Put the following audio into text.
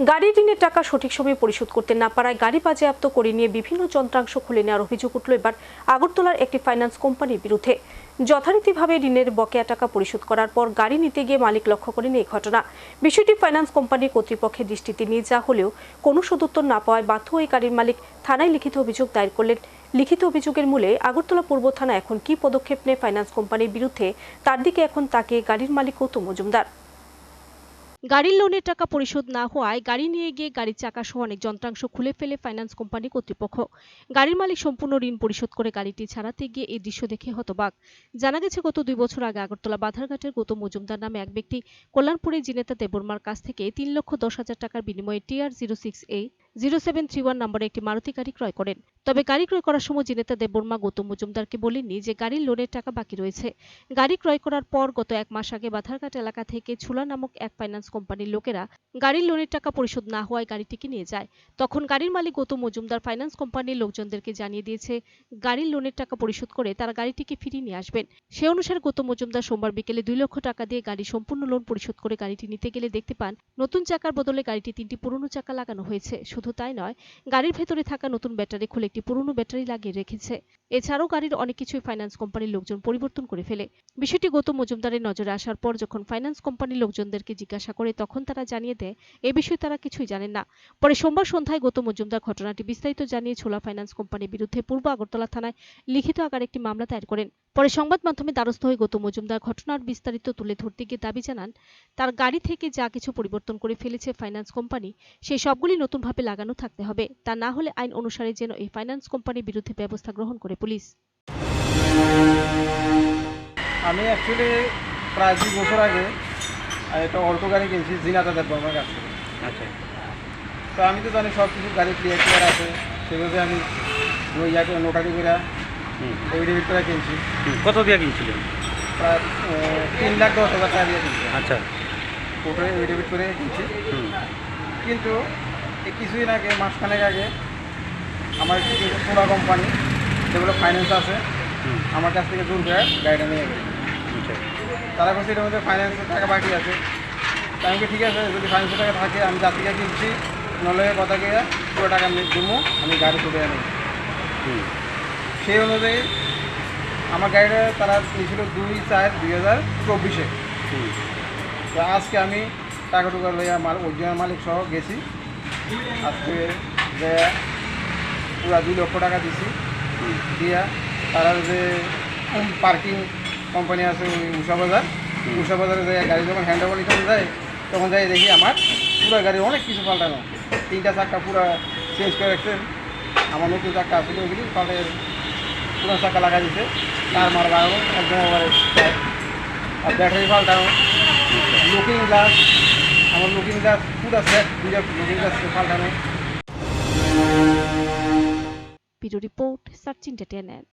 গাড়ির ঋণের টাকা সঠিক সময়ে পরিশোধ করতে না পারায় গাড়ি বাজেয়াপ্ত করে নিয়ে বিভিন্ন যন্ত্রাংশ খুলে নেওয়ার অভিযোগ উঠল এবার আগরতলার একটি ফাইন্যান্স কোম্পানির বিরুদ্ধে। যথারীতিভাবে ঋণের বকেয়া টাকা পরিশোধ করার পর গাড়ি নিতে গিয়ে মালিক লক্ষ্য করেন এই ঘটনা। বিষয়টি ফাইন্যান্স কোম্পানির কর্তৃপক্ষের দৃষ্টিতে নিয়ে যা হলেও কোনো সদুত্তর না পাওয়ায় বাধ্য হয়ে গাড়ির মালিক থানায় লিখিত অভিযোগ দায়ের করলেন। লিখিত অভিযোগের মূলে আগরতলা পূর্ব থানা এখন কী পদক্ষেপ নেয় ফাইন্যান্স কোম্পানির বিরুদ্ধে, তার দিকে এখন তাকে গাড়ির মালিক গৌতম মজুমদার। গাড়ির লোনের টাকা পরিশোধ না হওয়ায় গাড়ি নিয়ে গিয়ে গাড়ির চাকা সহ অনেক যন্ত্রাংশ খুলে ফেলে ফাইন্যান্স কোম্পানি কর্তৃপক্ষ। গাড়ির মালিক সম্পূর্ণ ঋণ পরিশোধ করে গাড়িটি ছাড়াতে গিয়ে এই দৃশ্য দেখে হতবাক। জানা গেছে, গত দুই বছর আগে আগরতলা বাধারঘাটের গৌতম মজুমদার নামে এক ব্যক্তি কল্যাণপুরে জিনেতা দেববর্মার কাছ থেকে তিন লক্ষ দশ হাজার টাকার বিনিময়ে TR zero six A zero seven three one নম্বরে একটি মারুতি গাড়ি ক্রয় করেন। তবে গাড়ি ক্রয় করার সময় জিনেতা দেববর্মা গৌতম মজুমদারকে বলেননি যে গাড়ির লোনের টাকা বাকি রয়েছে। গাড়ি ক্রয় করার পর গত এক মাস আগে বাধারঘাট এলাকা থেকে ছুলা নামক এক ফাইন্যান্স কোম্পানির লোকেরা গাড়ির লোনের টাকা পরিশোধ না হওয়ায় গাড়িটিকে নিয়ে যায়। তখন গাড়ির মালিক গৌতম মজুমদার ফাইন্যান্স কোম্পানির লোকজনদেরকে জানিয়ে দিয়েছে, গাড়ির লোনের টাকা পরিশোধ করে তারা গাড়িটিকে ফিরিয়ে নিয়ে আসবেন। সে অনুসারে গৌতম মজুমদার সোমবার বিকেলে দুই লক্ষ টাকা দিয়ে গাড়ি সম্পূর্ণ লোন পরিশোধ করে গাড়িটি নিতে গেলে দেখতে পান, নতুন চাকার বদলে গাড়িটি তিনটি পুরনো চাকা লাগানো হয়েছে। শুধু তাই নয়, গাড়ির ভেতরে থাকা নতুন ব্যাটারি খুলে একটি পুরনো ব্যাটারি লাগিয়ে রেখেছে। এছাড়াও গাড়ির অনেক কিছুই ফাইন্যান্স কোম্পানির লোকজন পরিবর্তন করে ফেলে। বিষয়টি গৌতম মজুমদারের নজরে আসার পর যখন ফাইন্যান্স কোম্পানির লোকজনদেরকে জিজ্ঞাসা করে তখন তারা জানিয়ে দেয়, এ বিষয়ে তারা কিছুই জানেন না। পরে সোমবার সন্ধ্যায় গৌতম মজুমদার ঘটনাটি বিস্তারিত জানিয়ে ছোলা ফাইন্যান্স কোম্পানির বিরুদ্ধে পূর্ব আগরতলা থানায় লিখিত আকারে একটি মামলা দায়ের করেন। পরে সংবাদ মাধ্যমে দ্বারস্থ হয়ে গৌতম মজুমদার ঘটনার বিস্তারিত তুলে ধরতে গিয়ে দাবি জানান, তার গাড়ি থেকে যা কিছু পরিবর্তন করে ফেলেছে ফাইন্যান্স কোম্পানি সেই সবগুলি নতুনভাবে লাগানো থাকতে হবে। তা না হলে আইন অনুসারে যেন এই ফাইন্যান্স কোম্পানির বিরুদ্ধে ব্যবস্থা গ্রহণ করে পুলিশ। আমি অ্যাকচুয়ালি প্রায় দুই বছর আগে একটা অল্টো গাড়ি কিনছি জিনাতা দেব আমার কাছ থেকে। আচ্ছা। তো আমি তো জানি সব কিছু গাড়ি ক্লিয়ার ক্লিয়ার আছে সেভাবে আমি ওই ইয়াকে নোটারি করে হুম। ওই ডেবিট করে কিনছি। হুম, কত দিয়ে কিনছিলেন? প্রায় আহ, তিন লাখ দশ হাজার টাকা দিয়ে কিনছি। আচ্ছা। ওটাই ওই ডেবিট করে কিনছি। কিন্তু কিছুদিন আগে মাসখানেক আগে আমার একটি সোনা কোম্পানি যেগুলো ফাইন্যান্স আছে আমার কাছ থেকে দূর করে গাড়িটা নিয়ে গেছে আচ্ছা। তারা বলছে এটার মধ্যে ফাইন্যান্সের টাকা বাকি আছে। তা আমি ঠিক আছে যদি ফাইন্যান্সের টাকা থাকে আমি থেকে কিনছি নলে কথা গিয়ে পুরো টাকা আমি দেবো আমি গাড়ি তুলে আনি সেই অনুযায়ী আমার গাড়িটা তারা নিয়েছিল দুই চার দুই হাজার চব্বিশে। তো আজকে আমি টাকা টুকা লইয়া মাল অরিজিনাল মালিক সহ গেছি। আজকে যে পুরো দুই লক্ষ টাকা দিছি দিয়া তারা যে পার্কিং কোম্পানি আছে ওই উষা বাজার উষা বাজারে যাই গাড়ি যখন হ্যান্ড ওভার নিতে যায় তখন যাই দেখি আমার পুরো গাড়ি অনেক কিছু পাল্টানো। তিনটা চাক্কা পুরো চেঞ্জ করে রাখছেন আমার নতুন চাক্কা আসলে ওগুলি পাল্টে পুরো চাক্কা লাগা দিছে। তার মার লাগানো একদম আবার আর ব্যাটারি পাল্টানো। লুকিং গ্লাস আমার লুকিং গ্লাস পুরো সেট দুইটা লুকিং গ্লাস পাল্টানো। Bureau report search entertainment